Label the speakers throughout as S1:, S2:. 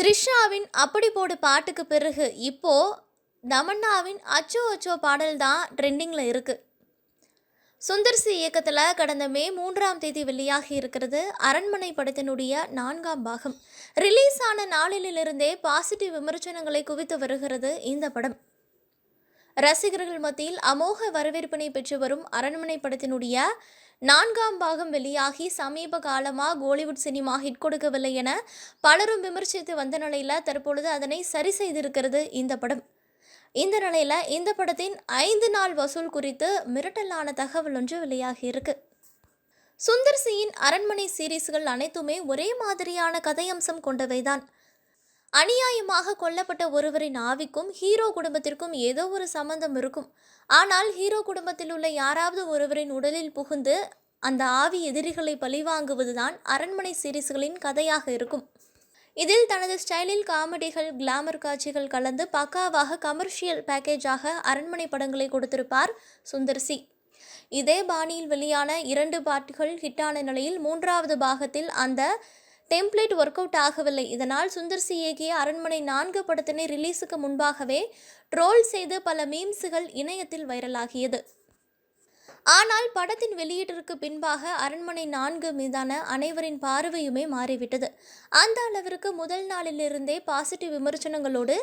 S1: த்ரிஷாவின் அப்படி போடு பாட்டுக்கு பிறகு இப்போ தமன்னாவின் அச்சோ அச்சோ பாடல் தான் ட்ரெண்டிங்கில் இருக்கு. சுந்தர்சி இயக்கத்தில் கடந்த மே மூன்றாம் தேதி வெளியாகி இருக்கிறது அரண்மனை படத்தினுடைய நான்காம் பாகம். ரிலீஸ் ஆன நாளிலிருந்தே பாசிட்டிவ் விமர்சனங்களை குவித்து வருகிறது இந்த படம். ரசிகர்கள் மத்தியில் அமோக வரவேற்பினை பெற்று வரும் அரண்மனை படத்தினுடைய நான்காம் பாகம் வெளியாகி சமீப காலமாக கோலிவுட் சினிமா ஹிட் கொடுக்கவில்லை என பலரும் விமர்சித்து வந்த நிலையில் தற்பொழுது அதனை சரி செய்திருக்கிறது இந்த படம். இந்த நிலையில் இந்த படத்தின் ஐந்து நாள் வசூல் குறித்து மிரட்டலான தகவல் ஒன்று வெளியாகி இருக்கு. சுந்தர் சியின் அரண்மனை சீரீஸ்கள் அனைத்துமே ஒரே மாதிரியான கதையம்சம் கொண்டவைதான். அநியாயமாக கொல்லப்பட்ட ஒருவரின் ஆவிக்கும் ஹீரோ குடும்பத்திற்கும் ஏதோ ஒரு சம்பந்தம் இருக்கும். ஆனால் ஹீரோ குடும்பத்தில் உள்ள யாராவது ஒருவரின் உடலில் புகுந்து அந்த ஆவி எதிரிகளை பழிவாங்குவதுதான் அரண்மனை சீரீஸ்களின் கதையாக இருக்கும். இதில் தனது ஸ்டைலில் காமெடிகள் கிளாமர் காட்சிகள் கலந்து பக்காவாக கமர்ஷியல் பேக்கேஜாக அரண்மனை படங்களை கொடுத்திருப்பார் சுந்தர் சி. இதே பாணியில் வெளியான இரண்டு பாட்டுகள் ஹிட்டான நிலையில் மூன்றாவது பாகத்தில் அந்த டெம்ப்ளேட் ஒர்க் அவுட் ஆகவில்லை. இதனால் சுந்தர் சி. இயக்கிய அரண்மனை நான்கு படத்தினை ரிலீஸுக்கு முன்பாகவே ட்ரோல் செய்து பல மீம்ஸுகள் இணையத்தில் வைரலாகியது. ஆனால் படத்தின் வெளியீட்டிற்கு பின்பாக அரண்மனை நான்கு மீதான அனைவரின் பார்வையுமே மாறிவிட்டது. அந்த அளவிற்கு முதல் நாளிலிருந்தே பாசிட்டிவ் விமர்சனங்களோடு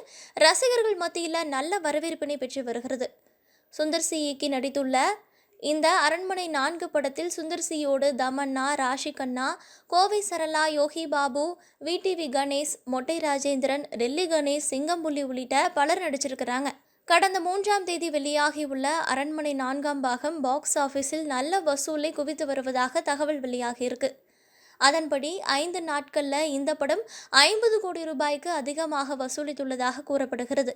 S1: ரசிகர்கள் மத்தியில் நல்ல வரவேற்பினை பெற்று வருகிறது. சுந்தர் சி. இயக்கி நடித்துள்ள இந்த அரண்மனை நான்கு படத்தில் சுந்தர் சியோடு தமன்னா ராஷிகண்ணா கோவை சரளா யோகி பாபு விடிவி கணேஷ் மொட்டை ராஜேந்திரன் டெல்லி கணேஷ் சிங்கம்புலி உள்ளிட்ட பலர் நடிச்சிருக்கிறாங்க. கடந்த மூன்றாம் தேதி வெளியாகியுள்ள அரண்மனை நான்காம் பாகம் பாக்ஸ் ஆஃபீஸில் நல்ல வசூலை குவித்து வருவதாக தகவல் வெளியாகியிருக்கு அதன்படி ஐந்து நாட்களில் இந்த படம் ஐம்பது கோடி ரூபாய்க்கு அதிகமாக வசூலித்துள்ளதாக கூறப்படுகிறது.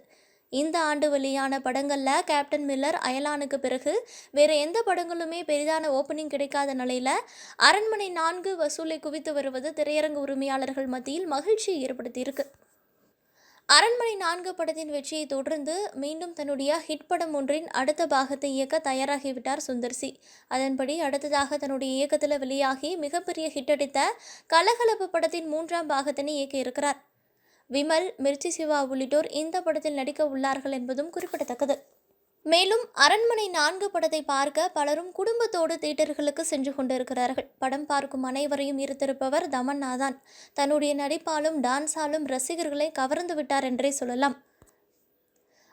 S1: இந்த ஆண்டு வெளியான படங்களில் கேப்டன் மில்லர் அயலானுக்கு பிறகு வேறு எந்த படங்களுமே பெரிதான ஓப்பனிங் கிடைக்காத நிலையில் அரண்மனை நான்கு வசூலை குவித்து வருவது திரையரங்கு உரிமையாளர்கள் மத்தியில் மகிழ்ச்சியை ஏற்படுத்தியிருக்கு. அரண்மனை நான்கு படத்தின் வெற்றியை தொடர்ந்து மீண்டும் தன்னுடைய ஹிட் படம் ஒன்றின் அடுத்த பாகத்தை இயக்க தயாராகிவிட்டார் சுந்தர்சி. அதன்படி அடுத்ததாக தன்னுடைய இயக்கத்தில் வெளியாகி மிகப்பெரிய ஹிட் அடித்த கலகலப்பு படத்தின் மூன்றாம் பாகத்தினை இயக்க இருக்கிறார். விமல் மிர்ச்சி சிவா உள்ளிட்டோர் இந்த படத்தில் நடிக்க உள்ளார்கள் என்பதும் குறிப்பிடத்தக்கது. மேலும் அரண்மனை நான்கு படத்தை பார்க்க பலரும் குடும்பத்தோடு தியேட்டர்களுக்கு சென்று கொண்டிருக்கிறார்கள். படம் பார்க்கும் அனைவரையும் ஈர்த்திருப்பவர் தமன்னா தான் தன்னுடைய நடிப்பாலும் டான்ஸாலும் ரசிகர்களை கவர்ந்து விட்டார் என்றே சொல்லலாம்.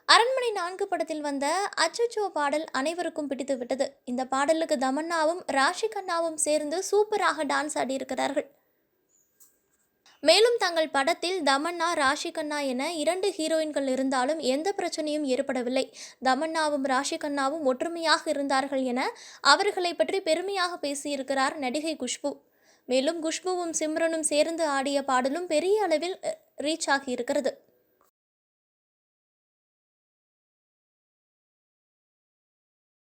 S1: அரண்மனை நான்கு படத்தில் வந்த அச்சச்சோ பாடல் அனைவருக்கும் பிடித்து விட்டது. இந்த பாடலுக்கு தமன்னாவும் ராஷி கண்ணாவும் சேர்ந்து சூப்பராக டான்ஸ் ஆடியிருக்கிறார்கள். மேலும் தங்கள் படத்தில் தமன்னா ராஷிகண்ணா என இரண்டு ஹீரோயின்கள் இருந்தாலும் எந்த பிரச்சனையும் ஏற்படவில்லை. தமன்னாவும் ராஷிகண்ணாவும் ஒற்றுமையாக இருந்தார்கள் என அவர்களை பற்றி பெருமையாக பேசியிருக்கிறார் நடிகை குஷ்பு. மேலும் குஷ்புவும் சிம்ரனும் சேர்ந்து ஆடிய பாடலும் பெரிய அளவில் ரீச் ஆகியிருக்கிறது.